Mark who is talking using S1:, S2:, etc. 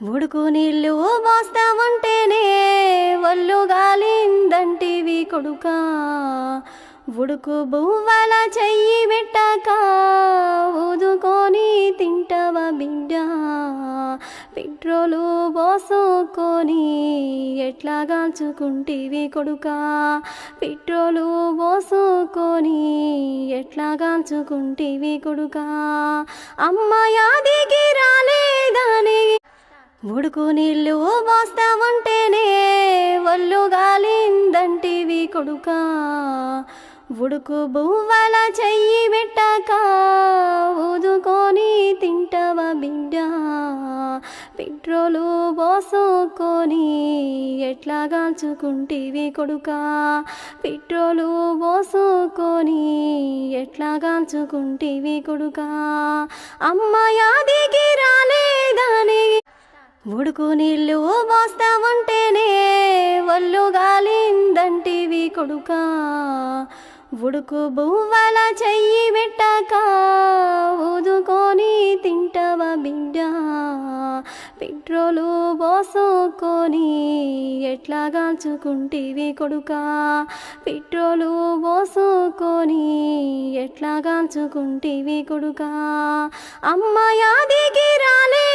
S1: ఉడుకు నీళ్ళు పోస్తామంటేనే ఒళ్ళు గాలిందంటివి కొడుకా. ఉడుకు బువ్వల చెయ్యి పెట్టాక ఊదుకొని తింటావా బిడ్డ. పెట్రోలు పోసుకొని ఎట్లా కాల్చుకుంటివి కొడుకా. పెట్రోలు పోసుకొని ఎట్లా కాల్చుకుంటివి కొడుకా. అమ్మ యాదికి రాలేదని ఉడుకు నీళ్ళు పోస్తామంటేనే ఒళ్ళు గాలిందంటివి కొడుకా. ఉడుకు బువ్వల చెయ్యి పెట్టాక ఊదుకొని తింటవ బిడ్డ. పెట్రోలు పోసుకొని ఎట్లా కాల్చుకుంటివి కొడుకా. పెట్రోలు పోసుకొని ఎట్లా కాల్చుకుంటివి కొడుకా. అమ్మ యాదికి రాలే ఉడుకు నీళ్ళు మోస్తామంటేనే ఒళ్ళు గాలిందంటివి కొడుకా. ఉడుకు బువ్వల చెయ్యి పెట్టాక ఊదుకొని తింటవ బిడ్డ. పెట్రోలు పోసుకొని ఎట్లా కాల్చుకుంటివి కొడుకా. పెట్రోలు పోసుకొని ఎట్లా కాల్చుకుంటివి కొడుకా. అమ్మ యాదికి రాలేదని